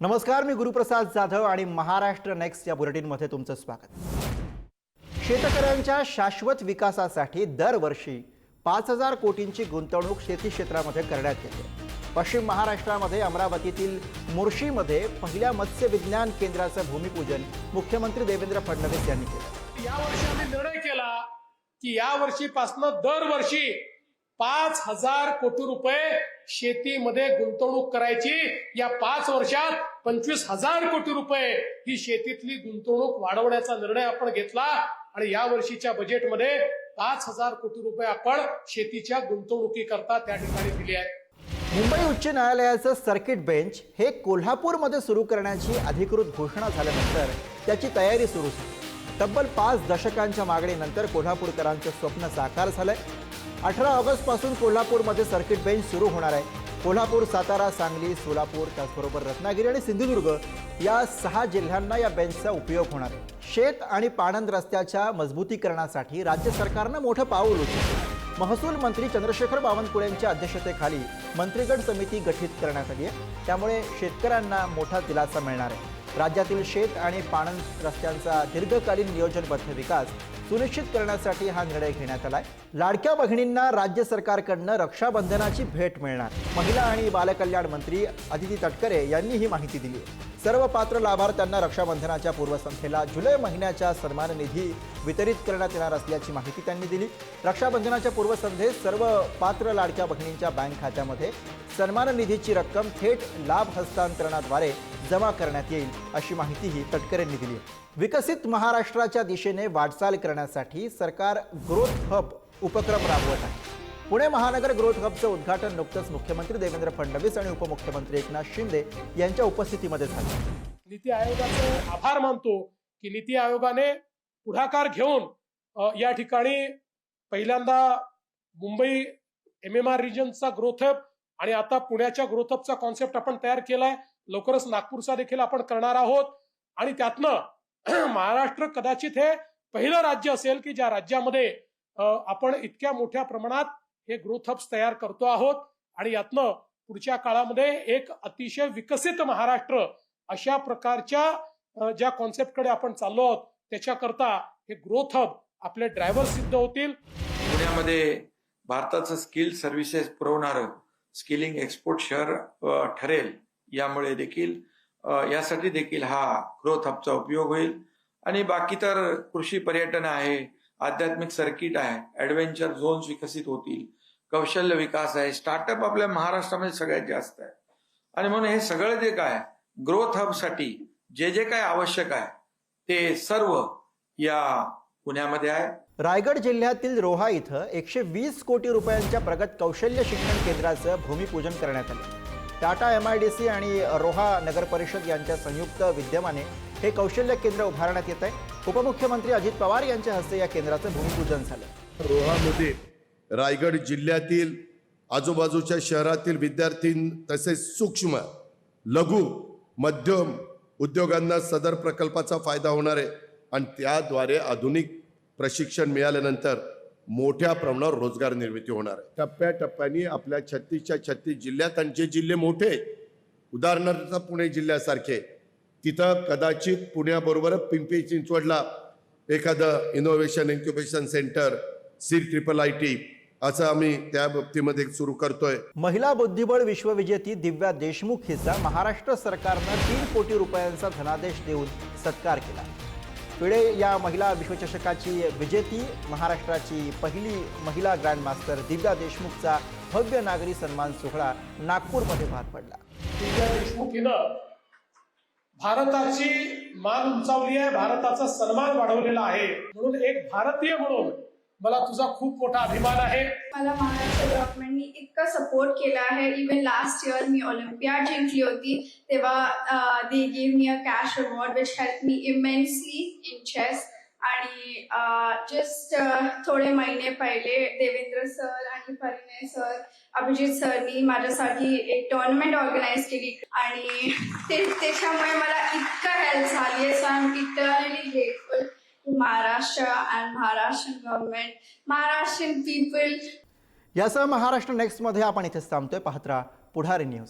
नमस्कार मी गुरुप्रसाद जाधव आणि महाराष्ट्र नेक्स्ट या बुलेटिनमध्ये तुमचं स्वागत. शेतकऱ्यांच्या शाश्वत विकासासाठी दरवर्षी पाच हजार कोटींची गुंतवणूक शेती क्षेत्रामध्ये करण्यात येते. पश्चिम महाराष्ट्रामध्ये अमरावतीतील मुर्शीमध्ये पहिल्या मत्स्य विज्ञान केंद्राचं भूमिपूजन मुख्यमंत्री देवेंद्र फडणवीस यांनी केलं. यावर्षी आम्ही निर्णय केला की या वर्षीपासनं दरवर्षी पाच हजार कोटी रुपये शेतीमध्ये गुंतवणूक करायची. या पाच वर्षात पंचवीस हजार कोटी रुपये ही शेतीतली गुंतवणूक वाढवण्याचा निर्णय आपण घेतला आणि या वर्षीच्या बजेटमध्ये पाच हजार कोटी रुपये आपण शेतीच्या गुंतवणुकीकरता त्या ठिकाणी दिले आहेत. मुंबई उच्च न्यायालयाचं सर्किट बेंच हे कोल्हापूरमध्ये सुरू करण्याची अधिकृत घोषणा झाल्यानंतर त्याची तयारी सुरू झाली. तब्बल पाच दशकांच्या मागणीनंतर कोल्हापूरकरांचं स्वप्न साकार झालंय. अठरा ऑगस्टपासून कोल्हापूरमध्ये सर्किट बेंच सुरू होणार आहे. कोल्हापूर सातारा सांगली सोलापूर त्याचबरोबर रत्नागिरी आणि सिंधुदुर्ग या सहा जिल्ह्यांना या बेंचचा उपयोग होणार. आहे शेत आणि पाणंद रस्त्याच्या मजबूतीकरणासाठी राज्य सरकारनं मोठं पाऊल उचललं. महसूल मंत्री चंद्रशेखर बावनकुळेंच्या अध्यक्षतेखाली मंत्रिगट समिती गठीत करण्यात आली आहे. त्यामुळे शेतकऱ्यांना मोठा दिलासा मिळणार आहे. राज्यातील शेत आणि पाणंद रस्त्यांचा दीर्घकालीन नियोजनबद्ध विकास सुनिश्चित करण्यासाठी हा निर्णय घेण्यात आलाय. लाडक्या बहिणींना राज्य सरकारकडनं रक्षाबंधनाची भेट मिळणार. महिला आणि बालकल्याण मंत्री अदिती तटकरे यांनी ही माहिती दिली. सर्व पात्र लाभार्थ्यांना रक्षाबंधनाच्या पूर्वसंध्येला जुलै महिन्याच्या सन्मान निधी वितरित करण्यात येणार असल्याची माहिती त्यांनी दिली. रक्षाबंधनाच्या पूर्वसंध्येत सर्व पात्र लाडक्या बहिणींच्या बँक खात्यामध्ये सन्मान निधीची रक्कम थेट लाभ हस्तांतरणाद्वारे जमा करण्यात येईल अशी माहितीही तटकरेंनी दिली. आहे विकसित महाराष्ट्राच्या दिशेने वाटचाल करण्यासाठी सरकार ग्रोथ हब उपक्रम राबवत आहे. पुणे महानगर ग्रोथ हबचं उद्घाटन नुकतंच मुख्यमंत्री देवेंद्र फडणवीस आणि उपमुख्यमंत्री एकनाथ शिंदे यांच्या उपस्थितीमध्ये झालं. नीती आयोगाचे आभार मानतो की नीती आयोगाने पुढाकार घेऊन या ठिकाणी पहिल्यांदा मुंबई एम एम आर रिजनचा ग्रोथ हब आणि आता पुण्याच्या ग्रोथ हबचा कॉन्सेप्ट आपण तयार केलाय. लवकरच नागपूरचा देखील आपण करणार आहोत. आणि त्यातनं महाराष्ट्र कदाचित हे पहिलं राज्य असेल की ज्या राज्यामध्ये आपण इतक्या मोठ्या प्रमाणात हे ग्रोथ हब्स तयार करतो आहोत आणि यातनं पुढच्या काळामध्ये एक अतिशय विकसित महाराष्ट्र अशा प्रकारच्या ज्या कॉन्सेप्टकडे आपण चाललो आहोत त्याच्याकरता हे ग्रोथ हब आपले ड्रायव्हर सिद्ध होतील. पुण्यामध्ये भारताचं स्किल सर्व्हिसेस पुरवणारं स्किलिंग एक्सपोर्ट शहर ठरेल. यामुळे देखील यासाठी देखील हा ग्रोथ हबचा उपयोग होईल. आणि बाकी तर कृषी पर्यटन आहे आध्यात्मिक सर्किट आहे ऍडव्हेंचर झोन्स विकसित होतील कौशल्य विकास आहे स्टार्टअप आपल्या महाराष्ट्रामध्ये सगळ्यात जास्त आहे. आणि म्हणून हे सगळं जे काय ग्रोथ हबसाठी जे जे काय आवश्यक आहे ते सर्व या पुण्यामध्ये आहे. रायगड जिल्ह्यातील रोहा इथं एकशे वीस कोटी रुपयांच्या प्रगत कौशल्य शिक्षण केंद्राचं भूमिपूजन करण्यात आलं. Tata M I D C आणि रोहा नगर परिषद यांच्या संयुक्त विद्यमाने हे कौशल्य केंद्र उभारण्यात येत आहे. उपमुख्यमंत्री अजित पवार यांच्या हस्ते या केंद्राचं भूमिपूजन झालं. रोहामध्ये रायगड जिल्ह्यातील आजूबाजूच्या शहरातील विद्यार्थी तसेच सूक्ष्म लघु मध्यम उद्योगांना सदर प्रकल्पाचा फायदा होणार आहे. आणि त्याद्वारे आधुनिक प्रशिक्षण मिळाल्यानंतर मोठ्या प्रमाणावर रोजगार निर्मिती होणार आहे. टप्प्याटप्प्याने आपल्या छत्तीसच्या छत्तीस जिल्ह्यात आणि जे जिल्हे मोठे उदाहरणार्थ पुणे जिल्ह्यासारखे तिथं कदाचित पुण्याबरोबर पिंपरी चिंचवडला एखादं innovation incubation centre C triple I T असं आम्ही त्या बाबतीमध्ये सुरू करतोय. महिला बुद्धिबळ विश्वविजेती दिव्या देशमुख हिचा महाराष्ट्र सरकारनं तीन कोटी रुपयांचा धनादेश देऊन सत्कार केला. पिढे या महिला विश्वचषकाची विजेती महाराष्ट्राची पहिली महिला ग्रँडमास्टर दिव्या देशमुखचा भव्य नागरी सन्मान सोहळा नागपूरमध्ये पार पडला. दिव्या देशमुख हिनं भारताची मान उंचावली आहे भारताचा सन्मान वाढवलेला आहे. म्हणून एक भारतीय म्हणून मला तुझा खूप मोठा अभिमान आहे. मला महाराष्ट्र गव्हर्नमेंटनी इतका सपोर्ट केला आहे. इवन लास्ट इयर मी ऑलिम्पियाड जिंकली होती. तेव्हा they give me a cash award which help me immensely in chess आणि जस्ट थोडे महिने पहिले देवेंद्र सर आणि परिणय सर अभिजित सरनी माझ्यासाठी एक टुर्नामेंट ऑर्गनाईज केली. आणि ते त्याच्यामुळे मला इतकं हेल्प झाली आहे. So I am eternally grateful Maharashtra and Maharashtra government Maharashtra people यासह महाराष्ट्र नेक्स्टमध्ये आपण इथेच थांबतोय. पाहत्रा पुढारी न्यूज.